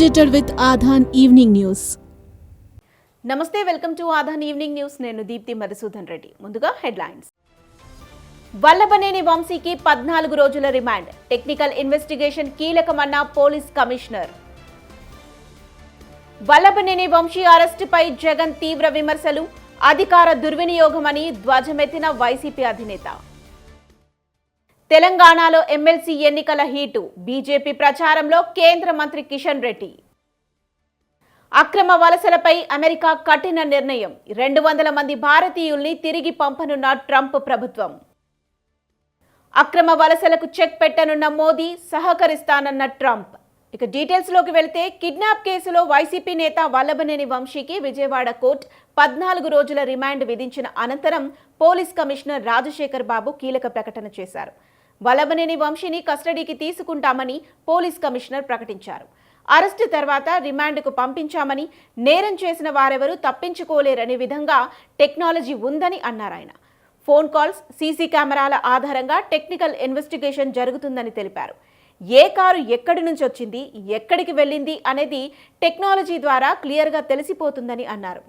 Updated with Aadhan evening news నమస్తే welcome to Aadhan evening news నేను దీప్తి మధుసూదన్ రెడ్డి. ముందుగా headlines. Vallabhaneni వంశీకి పద్నాలుగు రోజుల రిమాండ్. టెక్నికల్ ఇన్వెస్టిగేషన్ కీలకమన్న పోలీస్ కమిషనర్. వల్లభనేని వంశీ అరెస్టుపై జగన్ తీవ్ర విమర్శలు. అధికార దుర్వినియోగమని ధ్వజమెత్తిన వైసీపీ అధినేత. తెలంగాణలో ఎమ్మెల్సీ ఎన్నికల హీటు. బీజేపీ ప్రచారంలో కేంద్ర మంత్రి కిషన్ రెడ్డి. అక్రమ వలసలపై అమెరికా కఠిన నిర్ణయం. రెండు వందల మంది భారతీయుల్ని తిరిగి పంపనున్న ట్రంప్ ప్రభుత్వం. అక్రమ వలసలకు చెక్ పెట్టనున్న మోదీ సహకరిస్తానన్న ట్రంప్. ఇక డీటెయిల్స్లోకి వెళితే కిడ్నాప్ కేసులో వైసీపీ నేత వల్లభనేని వంశీకి విజయవాడ కోర్టు పద్నాలుగు రోజుల రిమాండ్ విధించిన అనంతరం పోలీస్ కమిషనర్ రాజశేఖర్ బాబు కీలక ప్రకటన చేశారు. వలబనేని వంశీని కస్టడీకి తీసుకుంటామని పోలీస్ కమిషనర్ ప్రకటించారు. అరెస్టు తర్వాత రిమాండ్కు పంపించామని నేరం చేసిన వారెవరూ తప్పించుకోలేరనే విధంగా టెక్నాలజీ ఉందని అన్నారాయన ఫోన్ కాల్స్ సీసీ కెమెరాల ఆధారంగా టెక్నికల్ ఇన్వెస్టిగేషన్ జరుగుతుందని తెలిపారు. ఏ కారు ఎక్కడి నుంచి వచ్చింది ఎక్కడికి వెళ్ళింది అనేది టెక్నాలజీ ద్వారా క్లియర్గా తెలిసిపోతుందని అన్నారు.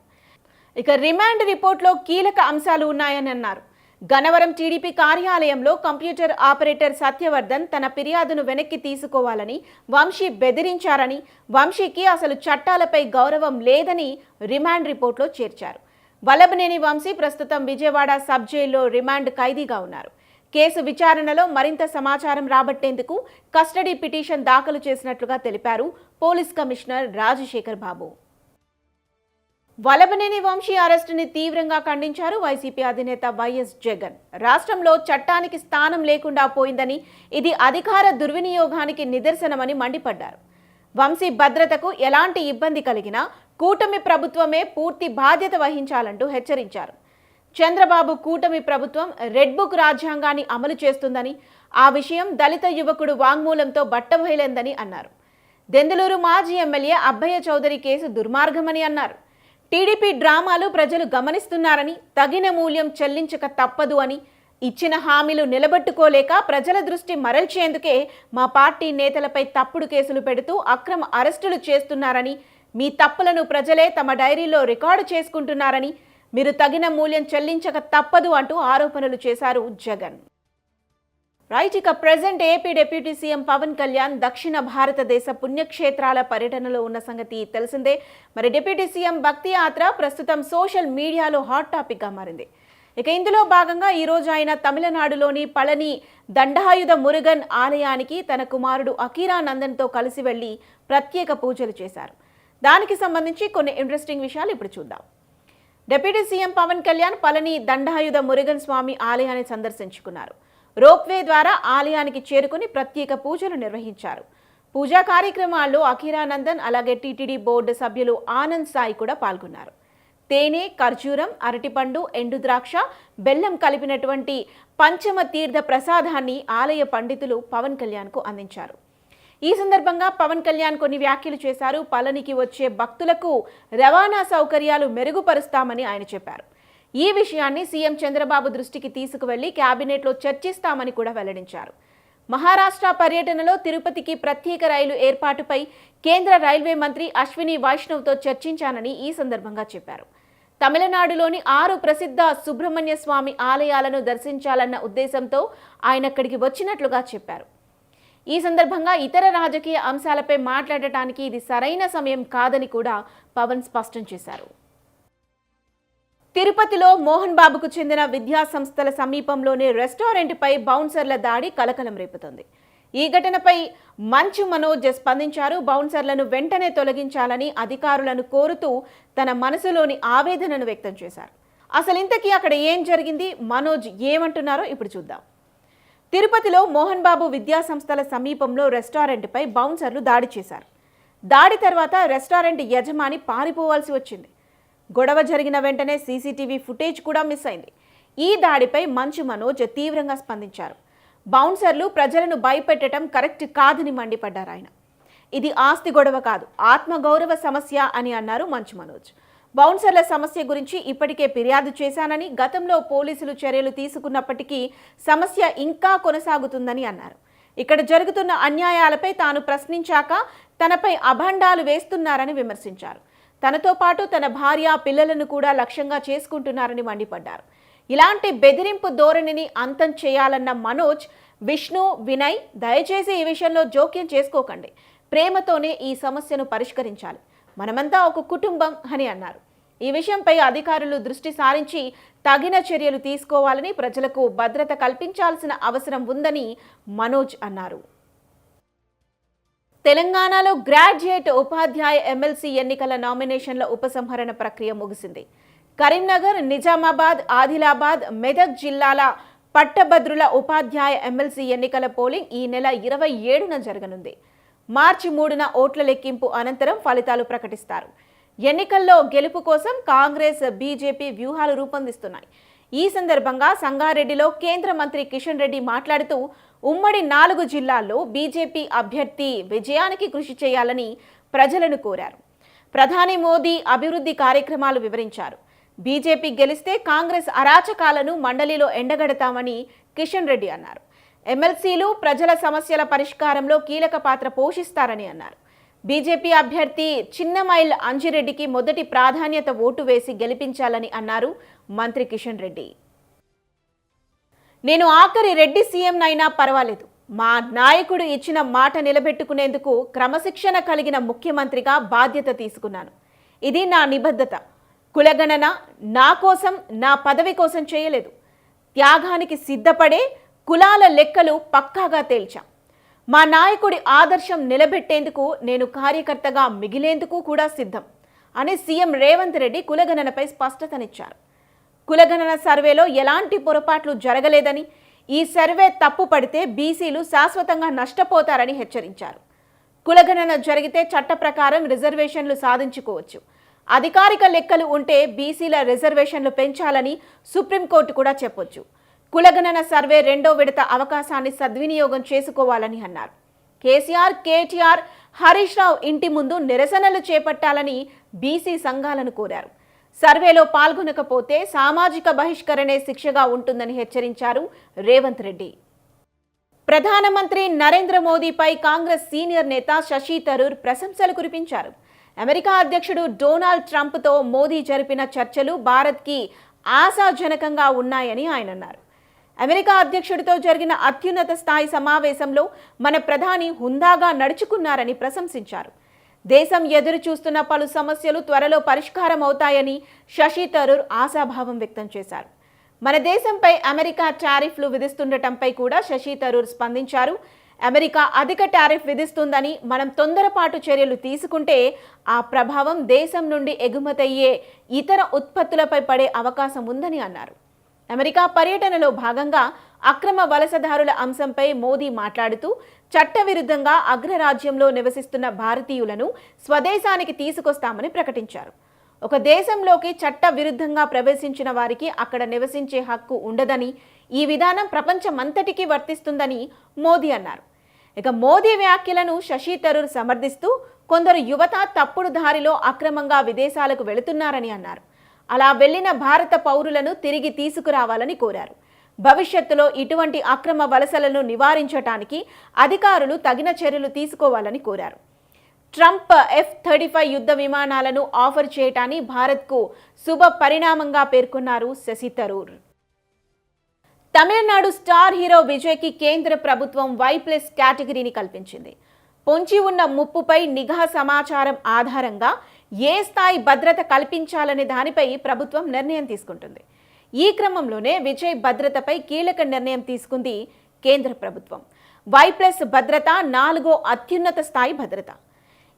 ఇక రిమాండ్ రిపోర్ట్లో కీలక అంశాలు ఉన్నాయని అన్నారు. గనవరం టీడీపీ కార్యాలయంలో కంప్యూటర్ ఆపరేటర్ సత్యవర్ధన్ తన ఫిర్యాదును వెనక్కి తీసుకోవాలని వంశీ బెదిరించారని వంశీకి అసలు చట్టాలపై గౌరవం లేదని రిమాండ్ రిపోర్ట్లో చేర్చారు. వల్లభనేని వంశీ ప్రస్తుతం విజయవాడ సబ్ జైల్లో రిమాండ్ ఖైదీగా ఉన్నారు. కేసు విచారణలో మరింత సమాచారం రాబట్టేందుకు కస్టడీ పిటిషన్ దాఖలు చేసినట్లుగా తెలిపారు పోలీస్ కమిషనర్ రాజశేఖర్ బాబు. వలభనేని వంశీ అరెస్టుని తీవ్రంగా ఖండించారు వైసీపీ అధినేత వైఎస్ జగన్. రాష్ట్రంలో చట్టానికి స్థానం లేకుండా పోయిందని ఇది అధికార దుర్వినియోగానికి నిదర్శనమని మండిపడ్డారు. వంశీ భద్రతకు ఎలాంటి ఇబ్బంది కలిగినా కూటమి ప్రభుత్వమే పూర్తి బాధ్యత వహించాలంటూ హెచ్చరించారు. చంద్రబాబు కూటమి ప్రభుత్వం రెడ్ బుక్ రాజ్యాంగాన్ని అమలు చేస్తుందని ఆ విషయం దళిత యువకుడు వాంగ్మూలంతో బట్టబయలేందని అన్నారు. దెందులూరు మాజీ ఎమ్మెల్యే అబ్బయ్య చౌదరి కేసు దుర్మార్గమని అన్నారు. టీడీపీ డ్రామాలు ప్రజలు గమనిస్తున్నారని తగిన మూల్యం చెల్లించక తప్పదు అని ఇచ్చిన హామీలు నిలబెట్టుకోలేక ప్రజల దృష్టి మరల్చేందుకే మా పార్టీ నేతలపై తప్పుడు కేసులు పెడుతూ అక్రమ అరెస్టులు చేస్తున్నారని మీ తప్పులను ప్రజలే తమ డైరీలో రికార్డు చేసుకుంటున్నారని మీరు తగిన మూల్యం చెల్లించక తప్పదు అంటూ ఆరోపణలు చేశారు జగన్. రైట్ ఇక present AP deputy CM Pawan Kalyan దక్షిణ భారతదేశ పుణ్యక్షేత్రాల పర్యటనలో ఉన్న సంగతి తెలిసిందే. మరి డిప్యూటీ సీఎం భక్తి యాత్ర ప్రస్తుతం సోషల్ మీడియాలో హాట్ టాపిక్గా మారింది. ఇక ఇందులో భాగంగా ఈరోజు ఆయన తమిళనాడులోని పళని దండాయుధ మురుగన్ ఆలయానికి తన కుమారుడు అకీరా నందన్తో కలిసి వెళ్ళి ప్రత్యేక పూజలు చేశారు. దానికి సంబంధించి కొన్ని ఇంట్రెస్టింగ్ విషయాలు ఇప్పుడు చూద్దాం. డిప్యూటీ సీఎం పవన్ కళ్యాణ్ పళని దండాయుధ మురుగన్ స్వామి ఆలయాన్ని సందర్శించుకున్నారు. రోప్వే ద్వారా ఆలయానికి చేరుకుని ప్రత్యేక పూజలు నిర్వహించారు. పూజా కార్యక్రమాల్లో అఖీరానందన్ అలాగే టీటీడీ బోర్డు సభ్యులు ఆనంద్ సాయి కూడా పాల్గొన్నారు. తేనె ఖర్జూరం అరటిపండు ఎండు ద్రాక్ష బెల్లం కలిపినటువంటి పంచమ తీర్థ ప్రసాదాన్ని ఆలయ పండితులు పవన్ కళ్యాణ్కు అందించారు. ఈ సందర్భంగా పవన్ కళ్యాణ్ కొన్ని వ్యాఖ్యలు చేశారు. పళనికి వచ్చే భక్తులకు రవాణా సౌకర్యాలు మెరుగుపరుస్తామని ఆయన చెప్పారు. ఈ విషయాన్ని సీఎం చంద్రబాబు దృష్టికి తీసుకువెళ్ళి కేబినెట్లో చర్చిస్తామని కూడా వెల్లడించారు. మహారాష్ట్ర పర్యటనలో తిరుపతికి ప్రత్యేక రైలు ఏర్పాటుపై కేంద్ర రైల్వే మంత్రి అశ్విని వైష్ణవ్తో చర్చించానని ఈ సందర్భంగా చెప్పారు. తమిళనాడులోని ఆరు ప్రసిద్ధ సుబ్రహ్మణ్య స్వామి ఆలయాలను దర్శించాలన్న ఉద్దేశంతో ఆయన అక్కడికి వచ్చినట్లుగా చెప్పారు. ఈ సందర్భంగా ఇతర రాజకీయ అంశాలపై మాట్లాడటానికి ఇది సరైన సమయం కాదని కూడా పవన్ స్పష్టం చేశారు. తిరుపతిలో మోహన్ బాబుకు చెందిన విద్యా సంస్థల సమీపంలోని రెస్టారెంట్పై బౌన్సర్ల దాడి కలకలం రేపుతోంది. ఈ ఘటనపై మంచు మనోజ్ స్పందించారు. బౌన్సర్లను వెంటనే తొలగించాలని అధికారులను కోరుతూ తన మనసులోని ఆవేదనను వ్యక్తం చేశారు. అసలు ఇంతకీ అక్కడ ఏం జరిగింది? మనోజ్ ఏమంటున్నారో ఇప్పుడు చూద్దాం. తిరుపతిలో మోహన్ బాబు విద్యా సంస్థల సమీపంలో రెస్టారెంట్పై బౌన్సర్లు దాడి చేశారు. దాడి తర్వాత రెస్టారెంట్ యజమాని పారిపోవాల్సి వచ్చింది. గొడవ జరిగిన వెంటనే సీసీటీవీ ఫుటేజ్ కూడా మిస్ అయింది. ఈ దాడిపై మంచు మనోజ్ తీవ్రంగా స్పందించారు. బౌన్సర్లు ప్రజలను భయపెట్టడం కరెక్ట్ కాదని మండిపడ్డారు ఆయన. ఇది ఆస్తి గొడవ కాదు ఆత్మగౌరవ సమస్య అని అన్నారు మంచు మనోజ్. బౌన్సర్ల సమస్య గురించి ఇప్పటికే ఫిర్యాదు చేశానని గతంలో పోలీసులు చర్యలు తీసుకున్నప్పటికీ సమస్య ఇంకా కొనసాగుతుందని అన్నారు. ఇక్కడ జరుగుతున్న అన్యాయాలపై తాను ప్రశ్నించాక తనపై అభండాలు వేస్తున్నారని విమర్శించారు. తనతో పాటు తన భార్య పిల్లలను కూడా లక్ష్యంగా చేసుకుంటున్నారని మండిపడ్డారు. ఇలాంటి బెదిరింపు ధోరణిని అంతం చేయాలన్న మనోజ్ విష్ణు వినయ్ దయచేసి ఈ విషయంలో జోక్యం చేసుకోకండి. ప్రేమతోనే ఈ సమస్యను పరిష్కరించాలి. మనమంతా ఒక కుటుంబం అని అన్నారు. ఈ విషయంపై అధికారులు దృష్టి సారించి తగిన చర్యలు తీసుకోవాలని ప్రజలకు భద్రత కల్పించాల్సిన అవసరం ఉందని మనోజ్ అన్నారు. తెలంగాణలో గ్రాడ్యుయేట్ ఉపాధ్యాయ ఎమ్మెల్సీ ఎన్నికల నామినేషన్ల ఉపసంహరణ ప్రక్రియ ముగిసింది. కరీంనగర్ నిజామాబాద్ ఆదిలాబాద్ మెదక్ జిల్లాల పట్టభద్రుల ఉపాధ్యాయ ఎమ్మెల్సీ ఎన్నికల పోలింగ్ ఈ నెల ఇరవై ఏడున జరగనుంది. మార్చి మూడున ఓట్ల లెక్కింపు అనంతరం ఫలితాలు ప్రకటిస్తారు. ఎన్నికల్లో గెలుపు కోసం కాంగ్రెస్ బీజేపీ వ్యూహాలు రూపొందిస్తున్నాయి. ఈ సందర్భంగా సంగారెడ్డిలో కేంద్ర మంత్రి కిషన్ రెడ్డి మాట్లాడుతూ ఉమ్మడి నాలుగు జిల్లాల్లో బీజేపీ అభ్యర్థి విజయానికి కృషి చేయాలని ప్రజలను కోరారు. ప్రధాని మోదీ అభివృద్ధి కార్యక్రమాలు వివరించారు. బీజేపీ గెలిస్తే కాంగ్రెస్ అరాచకాలను మండలిలో ఎండగడతామని కిషన్ రెడ్డి అన్నారు. ఎమ్మెల్సీలు ప్రజల సమస్యల పరిష్కారంలో కీలక పాత్ర పోషిస్తారని అన్నారు. బీజేపీ అభ్యర్థి చిన్నమైల్ అంజిరెడ్డికి మొదటి ప్రాధాన్యత ఓటు వేసి గెలిపించాలని అన్నారు మంత్రి కిషన్ రెడ్డి. నేను ఆఖరి రెడ్డి సీఎంనైనా అయినా పర్వాలేదు. మా నాయకుడు ఇచ్చిన మాట నిలబెట్టుకునేందుకు క్రమశిక్షణ కలిగిన ముఖ్యమంత్రిగా బాధ్యత తీసుకున్నాను. ఇది నా నిబద్ధత. కులగణన నా కోసం నా పదవి కోసం చేయలేదు. త్యాగానికి సిద్ధపడే కులాల లెక్కలు పక్కాగా తేల్చాం. మా నాయకుడి ఆదర్శం నిలబెట్టేందుకు నేను కార్యకర్తగా మిగిలేందుకు కూడా సిద్ధం అని సీఎం రేవంత్ రెడ్డి కులగణనపై స్పష్టతనిచ్చారు. కులగణన సర్వేలో ఎలాంటి పొరపాట్లు జరగలేదని ఈ సర్వే తప్పు పడితే బీసీలు శాశ్వతంగా నష్టపోతారని హెచ్చరించారు. కులగణన జరిగితే చట్ట ప్రకారం రిజర్వేషన్లు సాధించుకోవచ్చు. అధికారిక లెక్కలు ఉంటే బీసీల రిజర్వేషన్లు పెంచాలని సుప్రీంకోర్టు కూడా చెప్పొచ్చు. కులగణన సర్వే రెండో విడత అవకాశాన్ని సద్వినియోగం చేసుకోవాలని అన్నారు. కేసీఆర్ కేటీఆర్ హరీష్ రావు ఇంటి ముందు నిరసనలు చేపట్టాలని బీసీ సంఘాలను కోరారు. సర్వేలో పాల్గొనకపోతే సామాజిక బహిష్కరణే శిక్షగా ఉంటుందని హెచ్చరించారు రేవంత్ రెడ్డి. ప్రధానమంత్రి నరేంద్ర మోదీపై కాంగ్రెస్ సీనియర్ నేత శశి తరూర్ ప్రశంసలు కురిపించారు. అమెరికా అధ్యక్షుడు డొనాల్డ్ ట్రంప్తో మోదీ జరిపిన చర్చలు భారత్కి ఆశాజనకంగా ఉన్నాయని ఆయన అన్నారు. అమెరికా అధ్యక్షుడితో జరిగిన అత్యున్నత స్థాయి సమావేశంలో మన ప్రధాని హుందాగా నడుచుకున్నారని ప్రశంసించారు. దేశం ఎదురు చూస్తున్న పలు సమస్యలు త్వరలో పరిష్కారం అవుతాయని శశి తరూర్ ఆశాభావం వ్యక్తం చేశారు. మన దేశంపై అమెరికా టారిఫ్లు విధిస్తుండటంపై కూడా శశి తరూర్ స్పందించారు. అమెరికా అధిక టారిఫ్ విధిస్తుందని మనం తొందరపాటు చర్యలు తీసుకుంటే ఆ ప్రభావం దేశం నుండి ఎగుమతయ్యే ఇతర ఉత్పత్తులపై పడే అవకాశం ఉందని అన్నారు. అమెరికా పర్యటనలో భాగంగా అక్రమ వలసదారుల అంశంపై మోదీ మాట్లాడుతూ చట్టవిరుద్ధంగా అగ్రరాజ్యంలో నివసిస్తున్న భారతీయులను స్వదేశానికి తీసుకొస్తామని ప్రకటించారు. ఒక దేశంలోకి చట్టవిరుద్ధంగా ప్రవేశించిన వారికి అక్కడ నివసించే హక్కు ఉండదని ఈ విధానం ప్రపంచమంతటికీ వర్తిస్తుందని మోదీ అన్నారు. ఇక మోదీ వ్యాఖ్యలను శశి తరూర్ సమర్థిస్తూ కొందరు యువత తప్పుడు దారిలో అక్రమంగా విదేశాలకు వెళుతున్నారని అన్నారు. అలా వెళ్ళిన భారత పౌరులను తిరిగి తీసుకురావాలని కోరారు. భవిష్యత్తులో ఇటువంటి అక్రమ వలసలను నివారించటానికి అధికారులు తగిన చర్యలు తీసుకోవాలని కోరారు. ట్రంప్ ఎఫ్ థర్టీ ఫైవ్ యుద్ధ విమానాలను ఆఫర్ చేయటాన్ని భారత్కు శుభ పరిణామంగా పేర్కొన్నారు శశి తరూర్. తమిళనాడు స్టార్ హీరో విజయ్కి కేంద్ర ప్రభుత్వం వై ప్లస్ కేటగిరీని కల్పించింది. పొంచి ఉన్న ముప్పుపై నిఘా సమాచారం ఆధారంగా ఏ స్థాయి భద్రత కల్పించాలనే దానిపై ప్రభుత్వం నిర్ణయం తీసుకుంటుంది. ఈ క్రమంలోనే విజయ్ భద్రతపై కీలక నిర్ణయం తీసుకుంది కేంద్ర ప్రభుత్వం. వై ప్లస్ భద్రత నాలుగో అత్యున్నత స్థాయి భద్రత.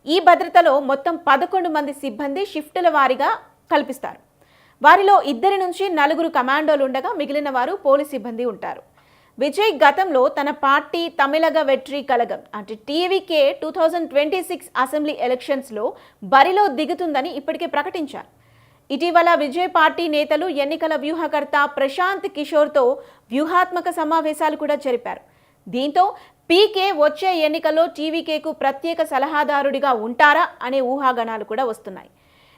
ఈ భద్రతలో మొత్తం పదకొండు మంది సిబ్బంది షిఫ్టుల వారీగా కల్పిస్తారు. వారిలో ఇద్దరి నుంచి నలుగురు కమాండోలు ఉండగా మిగిలిన వారు పోలీస్ సిబ్బంది ఉంటారు. విజయ్ గతంలో తన పార్టీ తమిళగ వెట్రి కలగం. అంటే TVK two thousand twenty six assembly ఎలక్షన్స్లో బరిలో దిగుతుందని ఇప్పటికే ప్రకటించారు. ఇటీవల విజయ్ పార్టీ నేతలు ఎన్నికల వ్యూహకర్త ప్రశాంత్ కిషోర్తో వ్యూహాత్మక సమావేశాలు కూడా జరిపారు. దీంతో పీకే వచ్చే ఎన్నికల్లో టీవీకేకు ప్రత్యేక సలహాదారుడిగా ఉంటారా అనే ఊహాగణాలు కూడా వస్తున్నాయి.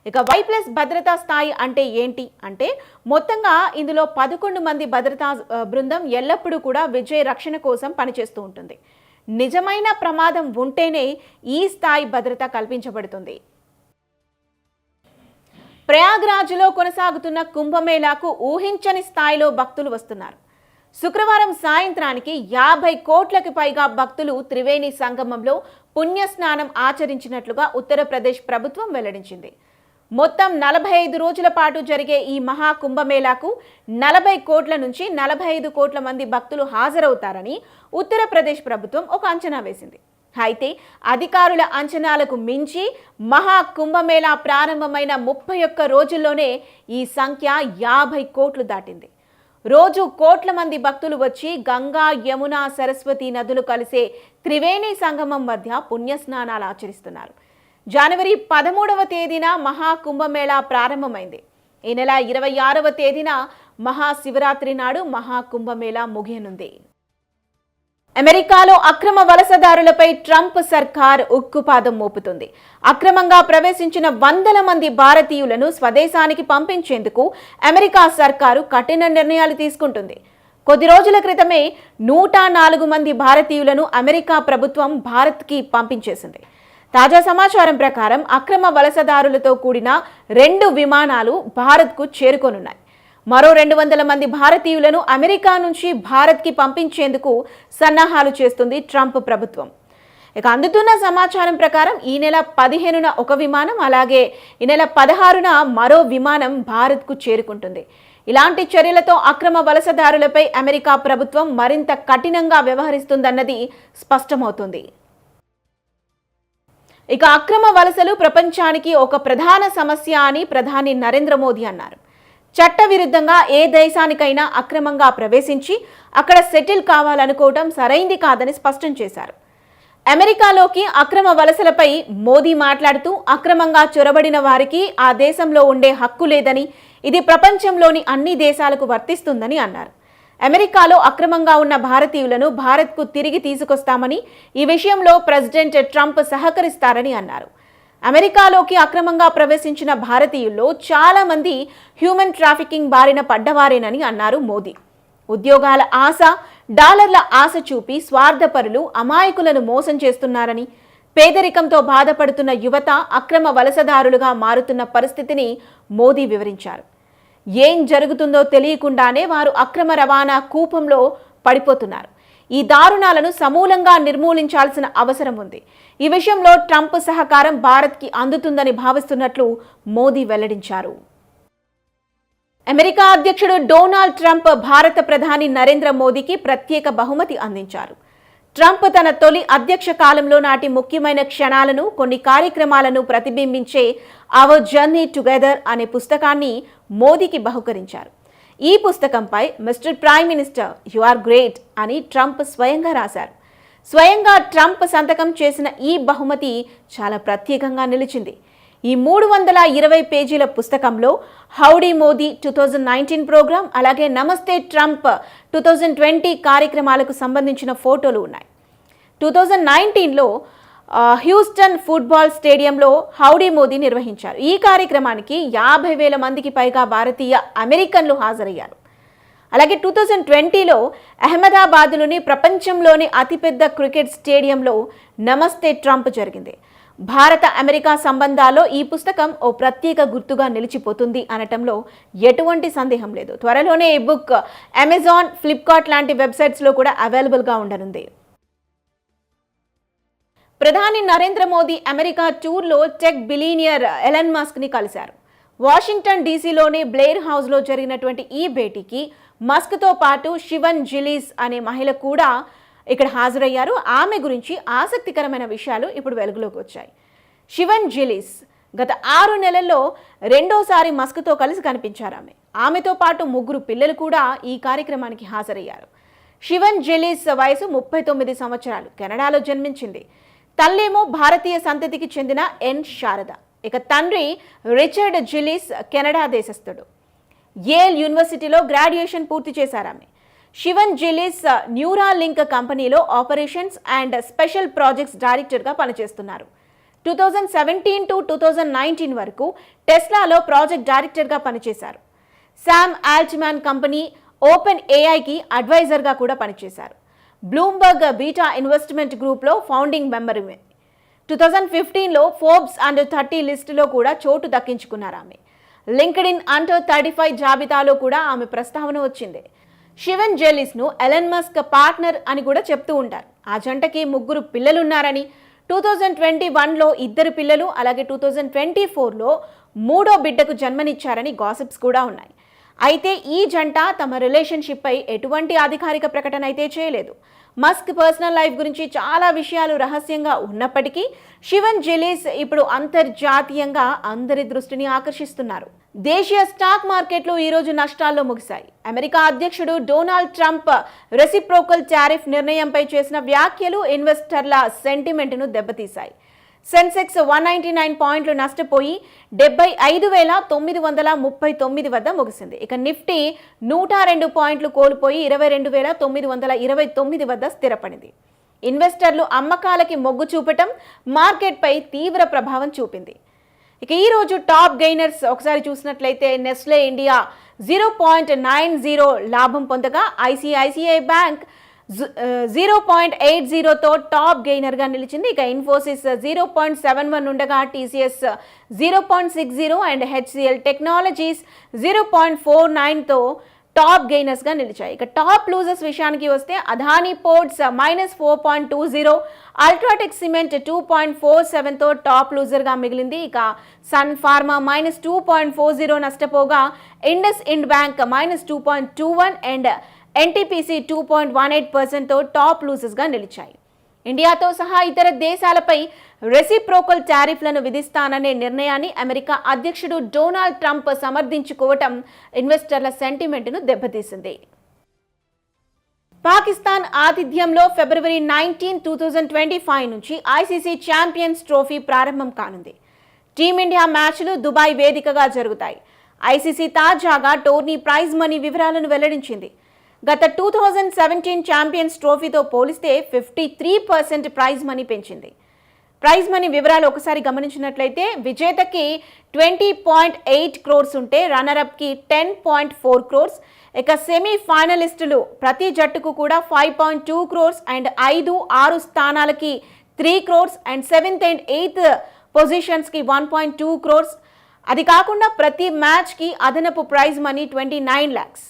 ఇక వై ప్లస్ భద్రతా స్థాయి అంటే ఏంటి? అంటే మొత్తంగా ఇందులో పదకొండు మంది భద్రతా బృందం ఎల్లప్పుడూ కూడా విజయ రక్షణ కోసం పనిచేస్తూ ఉంటుంది. నిజమైన ప్రమాదం ఉంటేనే ఈ స్థాయి భద్రత కల్పించబడుతుంది. ప్రయాగ్రాజ్లో కొనసాగుతున్న కుంభమేళాకు ఊహించని స్థాయిలో భక్తులు వస్తున్నారు. శుక్రవారం సాయంత్రానికి యాభై కోట్లకు పైగా భక్తులు త్రివేణి సంగమంలో పుణ్యస్నానం ఆచరించినట్లుగా ఉత్తరప్రదేశ్ ప్రభుత్వం వెల్లడించింది. మొత్తం నలభై ఐదు రోజుల పాటు జరిగే ఈ మహా కుంభమేళాకు నలభై కోట్ల నుంచి నలభై ఐదు కోట్ల మంది భక్తులు హాజరవుతారని ఉత్తరప్రదేశ్ ప్రభుత్వం ఒక అంచనా వేసింది. అయితే అధికారుల అంచనాలకు మించి మహా కుంభమేళా ప్రారంభమైన ముప్పై ఒక్క రోజుల్లోనే ఈ సంఖ్య యాభై కోట్లు దాటింది. రోజు కోట్ల మంది భక్తులు వచ్చి గంగా యమున సరస్వతి నదులు కలిసే త్రివేణి సంగమం మధ్య పుణ్యస్నానాలు ఆచరిస్తున్నారు. జనవరి పదమూడవ తేదీన మహాకుంభమేళా ప్రారంభమైంది. ఈ నెల ఇరవై ఆరవ తేదీన మహాశివరాత్రి నాడు మహాకుంభమేళా ముగియనుంది. అమెరికాలో అక్రమ వలసదారులపై ట్రంప్ సర్కార్ ఉక్కుపాదం మోపుతుంది. అక్రమంగా ప్రవేశించిన వందల మంది భారతీయులను స్వదేశానికి పంపించేందుకు అమెరికా సర్కారు కఠిన నిర్ణయాలు తీసుకుంటుంది. కొద్ది రోజుల క్రితమే నూట నాలుగు మంది భారతీయులను అమెరికా ప్రభుత్వం భారత్కి పంపించేసింది. తాజా సమాచారం ప్రకారం అక్రమ వలసదారులతో కూడిన రెండు విమానాలు భారత్కు చేరుకోనున్నాయి. మరో రెండు వందల మంది భారతీయులను అమెరికా నుంచి భారత్కి పంపించేందుకు సన్నాహాలు చేస్తుంది ట్రంప్ ప్రభుత్వం. ఇక అందుతున్న సమాచారం ప్రకారం ఈ నెల పదిహేనున ఒక విమానం అలాగే ఈ నెల పదహారున మరో విమానం భారత్కు చేరుకుంటుంది. ఇలాంటి చర్యలతో అక్రమ వలసదారులపై అమెరికా ప్రభుత్వం మరింత కఠినంగా వ్యవహరిస్తుందన్నది స్పష్టమవుతుంది. ఇక అక్రమ వలసలు ప్రపంచానికి ఒక ప్రధాన సమస్య అని ప్రధాని నరేంద్ర మోదీ అన్నారు. చట్టవిరుద్ధంగా ఏ దేశానికైనా అక్రమంగా ప్రవేశించి అక్కడ సెటిల్ కావాలనుకోవడం సరైంది కాదని స్పష్టం చేశారు. అమెరికాలోకి అక్రమ వలసలపై మోదీ మాట్లాడుతూ అక్రమంగా చొరబడిన వారికి ఆ దేశంలో ఉండే హక్కు లేదని ఇది ప్రపంచంలోని అన్ని దేశాలకు వర్తిస్తుందని అన్నారు. అమెరికాలో అక్రమంగా ఉన్న భారతీయులను భారత్కు తిరిగి తీసుకొస్తామని ఈ విషయంలో ప్రెసిడెంట్ ట్రంప్ సహకరిస్తారని అన్నారు. అమెరికాలోకి అక్రమంగా ప్రవేశించిన భారతీయుల్లో చాలామంది హ్యూమన్ ట్రాఫికింగ్ బారిన పడ్డవారేనని అన్నారు మోదీ. ఉద్యోగాల ఆశ డాలర్ల ఆశ చూపి స్వార్థపరులు అమాయకులను మోసం చేస్తున్నారని పేదరికంతో బాధపడుతున్న యువత అక్రమ వలసదారులుగా మారుతున్న పరిస్థితిని మోదీ వివరించారు. ఏం జరుగుతుందో తెలియకుండానే వారు అక్రమ రవాణా కూపంలో పడిపోతున్నారు. ఈ దారుణాలను సమూలంగా నిర్మూలించాల్సిన అవసరం ఉంది. ఈ విషయంలో ట్రంప్ సహకారం భారత్కి అందుతుందని భావిస్తున్నట్లు మోదీ వెల్లడించారు. అమెరికా అధ్యక్షుడు డొనాల్డ్ ట్రంప్ భారత ప్రధాని నరేంద్ర మోదీకి ప్రత్యేక బహుమతి అందించారు. ట్రంప్ తన తొలి అధ్యక్ష కాలంలో నాటి ముఖ్యమైన క్షణాలను కొన్ని కార్యక్రమాలను ప్రతిబింబించే అవర్ జర్నీ టుగెదర్ అనే పుస్తకాన్ని మోదీకి బహుకరించారు. ఈ పుస్తకంపై mister prime minister you are great అని ట్రంప్ స్వయంగా రాశారు. స్వయంగా ట్రంప్ సంతకం చేసిన ఈ బహుమతి చాలా ప్రత్యేకంగా నిలిచింది. ఈ మూడు వందల ఇరవై పేజీల పుస్తకంలో howdy Modi two thousand nineteen program అలాగే Namaste Trump two thousand twenty కార్యక్రమాలకు సంబంధించిన ఫోటోలు ఉన్నాయి. టూ థౌజండ్ నైన్టీన్లో హ్యూస్టన్ ఫుట్బాల్ స్టేడియంలో హౌడీ మోదీ నిర్వహించారు. ఈ కార్యక్రమానికి యాభై వేల మందికి పైగా భారతీయ అమెరికన్లు హాజరయ్యారు. అలాగే టూ థౌజండ్ ట్వంటీలో అహ్మదాబాద్లోని ప్రపంచంలోని అతిపెద్ద క్రికెట్ స్టేడియంలో నమస్తే ట్రంప్ జరిగింది. భారత అమెరికా సంబంధాల్లో ఈ పుస్తకం ఓ ప్రత్యేక గుర్తుగా నిలిచిపోతుంది అనటంలో ఎటువంటి సందేహం లేదు. త్వరలోనే ఈ బుక్ అమెజాన్ ఫ్లిప్కార్ట్ లాంటి వెబ్సైట్స్లో కూడా అవైలబుల్గా ఉండనుంది. ప్రధాని నరేంద్ర మోదీ అమెరికా టూర్లో టెక్ బిలీనియర్ ఎలన్ మస్క్ని కలిశారు. వాషింగ్టన్ డీసీలోని బ్లేర్ హౌస్లో జరిగినటువంటి ఈ భేటీకి మస్క్తో పాటు శివన్ జిలీస్ అనే మహిళ కూడా ఇక్కడ హాజరయ్యారు. ఆమె గురించి ఆసక్తికరమైన విషయాలు ఇప్పుడు వెలుగులోకి వచ్చాయి. శివన్ జిలీస్ గత ఆరు నెలల్లో రెండోసారి మస్క్తో కలిసి కనిపించారు ఆమె. ఆమెతో పాటు ముగ్గురు పిల్లలు కూడా ఈ కార్యక్రమానికి హాజరయ్యారు. శివన్ జెలీస్ వయసు ముప్పై తొమ్మిది సంవత్సరాలు. కెనడాలో జన్మించింది. తల్లేమో భారతీయ సంతతికి చెందిన ఎన్. శారద. ఇక తండ్రి రిచర్డ్ జిలీస్ కెనడా దేశస్థుడు. ఏల్ యూనివర్సిటీలో గ్రాడ్యుయేషన్ పూర్తి చేశారామె Shivon Zilis uh, Neuralink company operations and special projects డైరెక్టర్గా పనిచేస్తున్నారు. Two thousand seventeen to two thousand nineteen వరకు టెస్లాలో ప్రాజెక్ట్ డైరెక్టర్గా పనిచేశారు. శామ్ ఆల్చ్మాన్ కంపెనీ ఓపెన్ ఏఐకి అడ్వైజర్గా కూడా పనిచేశారు. బ్లూంబర్గ్ బీటా ఇన్వెస్ట్మెంట్ గ్రూప్లో ఫౌండింగ్ మెంబర్ టూ థౌజండ్ ఫిఫ్టీన్లో ఫోర్బ్స్ అండర్ థర్టీ లిస్టులో కూడా చోటు దక్కించుకున్నారు ఆమె. LinkedIn under thirty five జాబితాలో కూడా ఆమె ప్రస్తావన వచ్చింది. శివన్ జెలిస్ను ఎలన్ మస్క్ పార్ట్నర్ అని కూడా చెప్తూ ఉంటారు. ఆ జంటకి ముగ్గురు పిల్లలున్నారని టూ థౌజండ్ ట్వంటీ వన్లో ఇద్దరు పిల్లలు అలాగే టూ థౌజండ్ ట్వంటీ ఫోర్లో మూడో బిడ్డకు జన్మనిచ్చారని గాసిప్స్ కూడా ఉన్నాయి. అయితే ఈ జంట తమ రిలేషన్షిప్పై ఎటువంటి అధికారిక ప్రకటన అయితే చేయలేదు. మస్క్ పర్సనల్ లైఫ్ గురించి చాలా విషయాలు రహస్యంగా ఉన్నప్పటికీ శివన్ జెలీస్ ఇప్పుడు అంతర్జాతీయంగా అందరి దృష్టిని ఆకర్షిస్తున్నారు. దేశీయ స్టాక్ మార్కెట్లు ఈరోజు నష్టాల్లో ముగిశాయి. అమెరికా అధ్యక్షుడు డొనాల్డ్ ట్రంప్ రెసిప్రోకల్ టారిఫ్ నిర్ణయంపై చేసిన వ్యాఖ్యలు ఇన్వెస్టర్ల సెంటిమెంట్ను దెబ్బతీశాయి. సెన్సెక్స్ వన్ నైంటీ నైన్ పాయింట్లు నష్టపోయి డెబ్బై ఐదు వేల తొమ్మిది వందల ముప్పై తొమ్మిది వద్ద ముగిసింది. ఇక నిఫ్టీ నూట రెండు పాయింట్లు కోల్పోయి ఇరవై రెండు వేల తొమ్మిది వందల ఇరవై తొమ్మిది వద్ద స్థిరపడింది. ఇన్వెస్టర్లు అమ్మకాలకి మొగ్గు చూపటం మార్కెట్పై తీవ్ర ప్రభావం చూపింది. ఇక ఈరోజు టాప్ గెయినర్స్ ఒకసారి చూసినట్లయితే Nestle India zero point nine zero లాభం పొందగా ICICI bank zero point eight జీరోతో top గెయినర్గా నిలిచింది. ఇక Infosys zero point seven one ఉండగా TCS zero point six zero and HCL technologies zero point four నైన్తో top గెయినర్స్గా నిలిచాయి. ఇక టాప్ లూజర్స్ విషయానికి వస్తే Adani ports minus four point two zero UltraTech cement two point four సెవెన్తో top లూజర్గా మిగిలింది. ఇక Sun Pharma minus two point four zero నష్టపోగా IndusInd bank minus two point two one and NTPC two point one eight పర్సెంట్తో top లూజర్స్గా నిలిచాయి. ఇండియాతో సహా ఇతర దేశాలపై reciprocal టారిఫ్లను విధిస్తాననే నిర్ణయాన్ని America అధ్యక్షుడు డొనాల్డ్ ట్రంప్ సమర్థించుకోవటం ఇన్వెస్టర్ల సెంటిమెంట్ను దెబ్బతీసింది. Pakistan ఆతిథ్యంలో February nineteen two thousand twenty five నుంచి ఐసీసీ ఛాంపియన్స్ ట్రోఫీ ప్రారంభం కానుంది. టీమిండియా మ్యాచ్లు దుబాయ్ వేదికగా జరుగుతాయి. ఐసీసీ తాజాగా టోర్నీ ప్రైజ్ మనీ వివరాలను వెల్లడించింది. గత టూ థౌజండ్ సెవెంటీన్ ఛాంపియన్స్ ట్రోఫీతో పోలిస్తే fifty three percent prize money పెంచింది. ప్రైజ్ మనీ వివరాలు ఒకసారి గమనించినట్లయితే విజేతకి ట్వంటీ పాయింట్ ఎయిట్ క్రోర్స్ ఉంటే రన్నరప్కి టెన్ పాయింట్ ఫోర్ క్రోర్స్ ఇక సెమీ ఫైనలిస్టులు ప్రతి జట్టుకు కూడా five point two crores and ఐదు ఆరు స్థానాలకి three crores and seventh and eighth పొజిషన్స్కి one point two crores అది కాకుండా ప్రతి మ్యాచ్కి అదనపు prize money twenty nine lakhs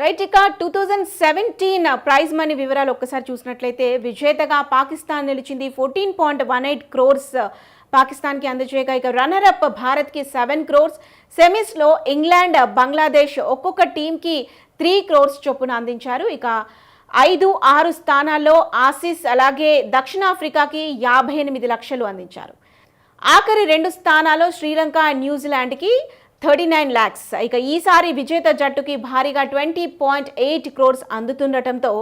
right ఇక two thousand seventeen prize money వివరాలు ఒక్కసారి చూసినట్లయితే విజేతగా పాకిస్తాన్ నిలిచింది fourteen point one eight crores పాకిస్తాన్కి అందజేయగా ఇక రన్నర్ అప్ భారత్కి సెవెన్ క్రోర్స్ సెమీస్లో ఇంగ్లాండ్ బంగ్లాదేశ్ ఒక్కొక్క టీంకి త్రీ క్రోర్స్ చొప్పున అందించారు. ఇక ఐదు ఆరు స్థానాల్లో ఆసిస్ అలాగే దక్షిణాఫ్రికాకి యాభై ఎనిమిది లక్షలు అందించారు. ఆఖరి రెండు స్థానాల్లో శ్రీలంక న్యూజిలాండ్కి థర్టీ నైన్ ల్యాక్స్ ఇక ఈసారి విజేత జట్టుకి భారీగా ట్వంటీ పాయింట్ ఎయిట్ క్రోర్స్ అందుతుండటంతో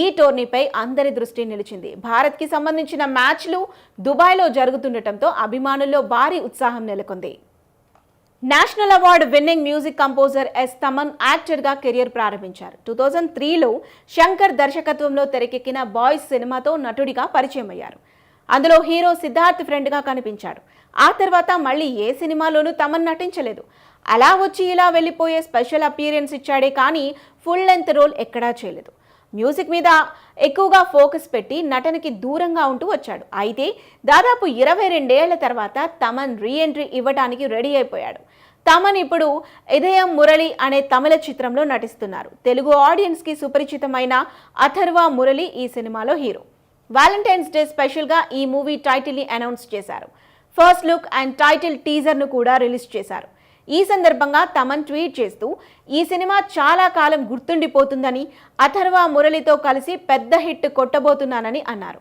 ఈ టోర్నీపై అందరి దృష్టి నిలిచింది. భారత్కి సంబంధించిన మ్యాచ్లు దుబాయ్లో జరుగుతుండటంతో అభిమానుల్లో భారీ ఉత్సాహం నెలకొంది. National award winning music composer S Thaman యాక్టర్గా కెరియర్ ప్రారంభించారు. టూ థౌజండ్ త్రీలో శంకర్ దర్శకత్వంలో తెరకెక్కిన బాయ్స్ సినిమాతో నటుడిగా పరిచయం అయ్యారు అందులో హీరో సిద్ధార్థ్ ఫ్రెండ్గా కనిపించాడు ఆ తర్వాత మళ్ళీ ఏ సినిమాలోనూ తమన్ నటించలేదు. అలా వచ్చి ఇలా వెళ్ళిపోయే స్పెషల్ అపీరియన్స్ ఇచ్చాడే కానీ ఫుల్ లెంత్ రోల్ ఎక్కడా చేయలేదు. మ్యూజిక్ మీద ఎక్కువగా ఫోకస్ పెట్టి నటనకి దూరంగా ఉంటూ వచ్చాడు. అయితే దాదాపు ఇరవై రెండేళ్ళ తర్వాత తమన్ రీఎంట్రీ ఇవ్వడానికి రెడీ అయిపోయాడు. తమన్ ఇప్పుడు ఇదయం మురళి అనే తమిళ చిత్రంలో నటిస్తున్నారు. తెలుగు ఆడియన్స్కి సుపరిచితమైన అథర్వ మురళి ఈ సినిమాలో హీరో. వ్యాలంటైన్స్ డే స్పెషల్గా ఈ మూవీ టైటిల్ని అనౌన్స్ చేశారు. ఫస్ట్ లుక్ అండ్ టైటిల్ టీజర్ను కూడా రిలీజ్ చేశారు. ఈ సందర్భంగా తమన్ ట్వీట్ చేస్తూ ఈ సినిమా చాలా కాలం గుర్తుండిపోతుందని అథర్వ మురళితో కలిసి పెద్ద హిట్ కొట్టబోతున్నానని అన్నారు.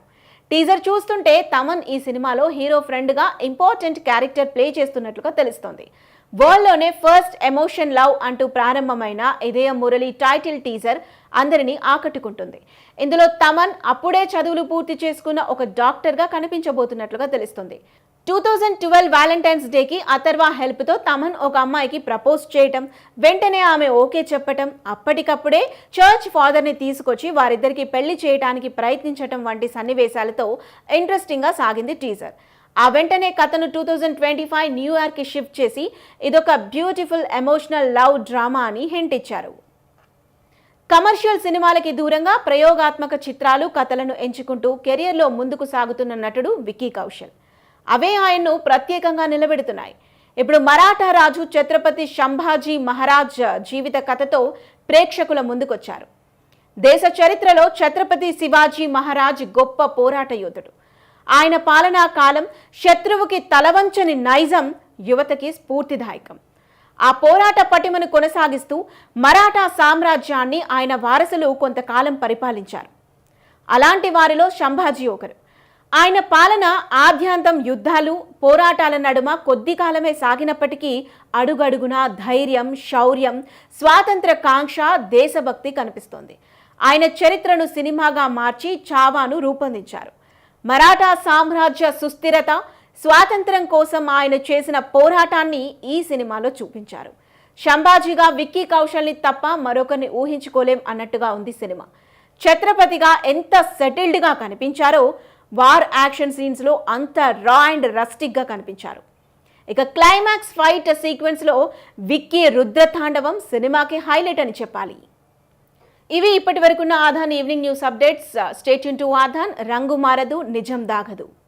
టీజర్ చూస్తుంటే తమన్ ఈ సినిమాలో హీరో ఫ్రెండ్గా ఇంపార్టెంట్ క్యారెక్టర్ ప్లే చేస్తున్నట్లుగా తెలుస్తోంది. వరల్డ్లోనే ఫస్ట్ ఎమోషన్ లవ్ అంటూ ప్రారంభమైన ఇదయ మురళి టైటిల్ టీజర్ అందరినీ ఆకట్టుకుంటుంది. ఇందులో తమన్ అప్పుడే చదువులు పూర్తి చేసుకున్న ఒక డాక్టర్గా కనిపించబోతున్నట్లుగా తెలుస్తుంది. టూ థౌజండ్ ట్వెల్వ్ వ్యాలంటైన్స్ డేకి అథర్వ హెల్ప్తో తమన్ ఒక అమ్మాయికి ప్రపోజ్ చేయటం వెంటనే ఆమె ఓకే చెప్పటం అప్పటికప్పుడే చర్చ్ ఫాదర్ని తీసుకొచ్చి వారిద్దరికి పెళ్ళి చేయటానికి ప్రయత్నించటం వంటి సన్నివేశాలతో ఇంట్రెస్టింగ్గా సాగింది టీజర్. ఆ వెంటనే కథను టూ థౌజండ్ ట్వంటీ ఫైవ్ న్యూయార్క్కి షిఫ్ట్ చేసి ఇదొక బ్యూటిఫుల్ ఎమోషనల్ లవ్ డ్రామా అని హింట్ ఇచ్చారు. కమర్షియల్ సినిమాలకి దూరంగా ప్రయోగాత్మక చిత్రాలు కథలను ఎంచుకుంటూ కెరియర్లో ముందుకు సాగుతున్న నటుడు విక్కీ కౌశల్. అవే ఆయన్ను ప్రత్యేకంగా నిలబెడుతున్నాయి. ఇప్పుడు మరాఠా రాజు ఛత్రపతి సంభాజీ మహారాజ్ జీవిత కథతో ప్రేక్షకుల ముందుకొచ్చారు. దేశ చరిత్రలో ఛత్రపతి శివాజీ మహారాజ్ గొప్ప పోరాట యోధుడు. ఆయన పాలనా కాలం శత్రువుకి తలవంచని నైజం యువతకి స్ఫూర్తిదాయకం. ఆ పోరాట పటిమను కొనసాగిస్తూ మరాఠా సామ్రాజ్యాన్ని ఆయన వారసులు కొంతకాలం పరిపాలించారు. అలాంటి వారిలో సంభాజీ ఒకరు. ఆయన పాలన ఆద్యాంతం యుద్ధాలు పోరాటాల నడుమ కొద్ది కాలమే సాగినప్పటికీ అడుగడుగున ధైర్యం శౌర్యం స్వాతంత్ర కాంక్ష దేశభక్తి కనిపిస్తోంది. ఆయన చరిత్రను సినిమాగా మార్చి చావాను రూపొందించారు. మరాఠా సామ్రాజ్య సుస్థిరత స్వాతంత్రం కోసం ఆయన చేసిన పోరాటాన్ని ఈ సినిమాలో చూపించారు. శంభాజీగా విక్కీ కౌశల్ని తప్ప మరొకరిని ఊహించుకోలేం అన్నట్టుగా ఉంది సినిమా. ఛత్రపతిగా ఎంత సెటిల్డ్గా కనిపించారో వార్ యాక్షన్ సీన్స్లో అంత రా అండ్ రస్టిక్గా కనిపించారు. ఇక క్లైమాక్స్ ఫైట్ సీక్వెన్స్లో విక్కీ రుద్రతాండవం సినిమాకి హైలైట్ అని చెప్పాలి. ఇవి ఇప్పటి వరకున్న Aadhan evening news updates stay tuned to Aadhan రంగు మారదు నిజం దాగదు.